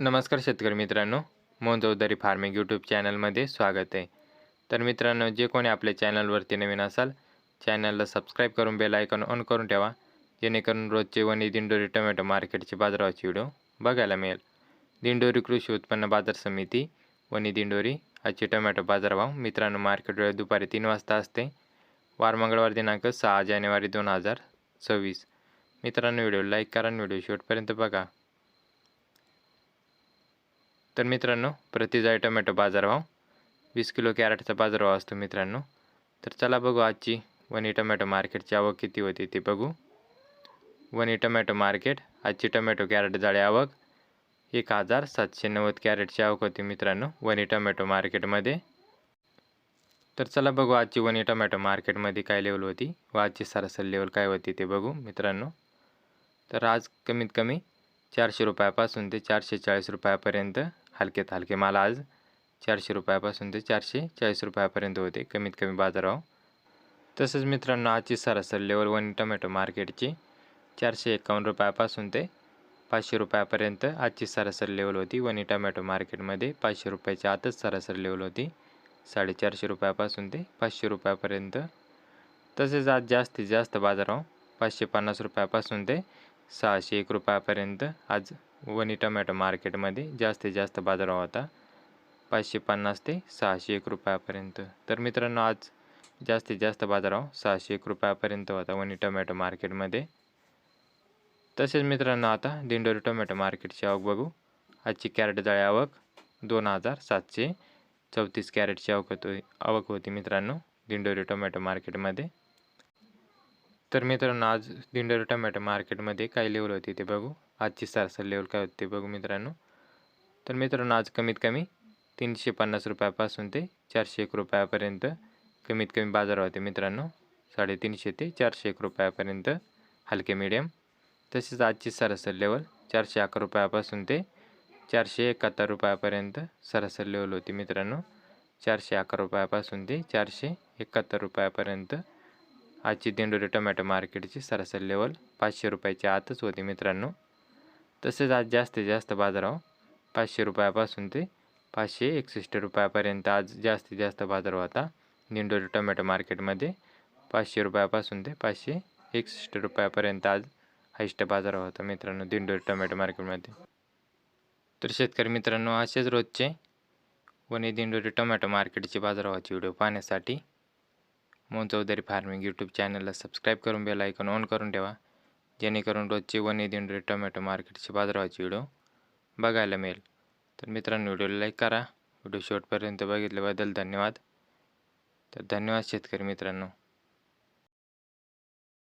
नमस्कार शेतकरी मित्रांनो मोहन चौधरी फार्मिंग यूट्यूब चॅनलमध्ये स्वागत आहे. तर मित्रांनो जे कोणी आपल्या चॅनलवरती नवीन असाल चॅनलला सबस्क्राईब करून बेल आयकॉन ऑन करून ठेवा जेणेकरून रोजचे वणी दिंडोरी टोमॅटो मार्केटचे बाजाराचे व्हिडिओ बघायला मिळेल. दिंडोरी कृषी उत्पन्न बाजार समिती वणी दिंडोरी आजचे टोमॅटो बाजारभाव मित्रांनो मार्केट वेळ दुपारी तीन वाजता असते. वार मंगळवार दिनांक सहा जानेवारी दोन हजार सव्वीस. मित्रांनो व्हिडिओ लाईक करा आणि व्हिडिओ शेवटपर्यंत बघा. तर मित्रांनो प्रतिजाय टोमॅटो बाजारभाव वीस किलो कॅरेटचा बाजारभाव असतो मित्रांनो. तर चला बघू आजची वनी टोमॅटो मार्केटची आवक किती होती ते बघू. वनी टोमॅटो मार्केट आजची टोमॅटो कॅरेट जाळे आवक एक हजार सातशे नव्वद कॅरेटची आवक होती मित्रांनो वनी टोमॅटो मार्केटमध्ये. तर चला बघू आजची वनी टोमॅटो मार्केटमध्ये काय लेवल होती व आजची सरासरी लेवल काय होती ते बघू मित्रांनो. तर आज कमीत कमी चारशे रुपयापासून ते चारशे चाळीस रुपयापर्यंत हलकेत हलके माल आज चारशे रुपयापासून ते चारशे चाळीस रुपयापर्यंत होते. कमीत कमी बाजारभाव तसंच मित्रांनो आजची सरासरी लेवल वन टोमॅटो मार्केटची चारशे एकावन्न रुपयापासून ते पाचशे रुपयापर्यंत आजची सरासरी लेवल होती. वनी टोमॅटो मार्केटमध्ये पाचशे रुपयाच्या आतच सरासरी लेवल होती. साडेचारशे रुपयापासून ते पाचशे रुपयापर्यंत. तसेच आज जास्तीत जास्त बाजारभाव पाचशे पन्नास रुपयापासून ते सहाशे एक रुपयापर्यंत आज वनी टोमॅटो मार्केटमध्ये जास्तीत जास्त बाजारभाव होता. पाचशे पन्नास ते सहाशे एक रुपयापर्यंत. तर मित्रांनो आज जास्तीत जास्त बाजारभाव सहाशे एक रुपयापर्यंत होता वनी टोमॅटो मार्केटमध्ये. तसेच मित्रांनो आता दिंडोरी टोमॅटो मार्केटची आवक बघू. आजची कॅरेट जाळी आवक दोन हजार सातशे चौतीस कॅरेटची आवक होती आवक होती मित्रांनो दिंडोरी टोमॅटो मार्केटमध्ये. तर मित्रांनो आज दिंडोरी टोमॅटो मार्केटमध्ये काय लेवल होती ते बघू. आजची सरासरी लेवल काय होती बघू मित्रांनो. तर मित्रांनो आज कमीत कमी तीनशे पन्नास रुपयापासून ते चारशे एक रुपयापर्यंत कमीत कमी बाजार होते मित्रांनो. साडेतीनशे ते चारशे एक रुपयापर्यंत हलके मीडियम तसेच आजची सरासरी लेवल चारशे अकरा रुपयापासून ते चारशे एकाहत्तर रुपयापर्यंत सरासरी लेवल होती मित्रांनो. चारशे अकरा रुपयापासून ते चारशे एकाहत्तर रुपयापर्यंत आजची दिंडोरी टोमॅटो मार्केटची सरासरी लेवल पाचशे रुपयाच्या आतच होती मित्रांनो. तसेच आज जास्तीत जास्त बाजाराव हो. पाचशे रुपयापासून ते पाचशे एकसष्ट रुपयापर्यंत आज जास्तीत जास्त बाजार होता दिंडोरी टोमॅटो मार्केटमध्ये पाचशे रुपयापासून ते पाचशे एकसष्ट रुपयापर्यंत आज हायस्ट बाजार होता मित्रांनो दिंडोरी टोमॅटो मार्केटमध्ये. तर शेतकरी मित्रांनो असेच रोजचे वणी दिंडोरी टोमॅटो मार्केटचे बाजारभावाचे व्हिडिओ पाहण्यासाठी मोन चौधरी फार्मिंग यूट्यूब चॅनलला सबस्क्राईब करून बेल आयकॉन ऑन करून ठेवा. जेणेकरून रोजचे वनी दिंडोरी टोमॅटो मार्केटचे बाजारभावाचे व्हिडिओ बघायला मिळेल. तर मित्रांनो व्हिडिओला लाईक करा. व्हिडिओ शेवटपर्यंत बघितल्याबद्दल धन्यवाद. तर धन्यवाद शेतकरी मित्रांनो.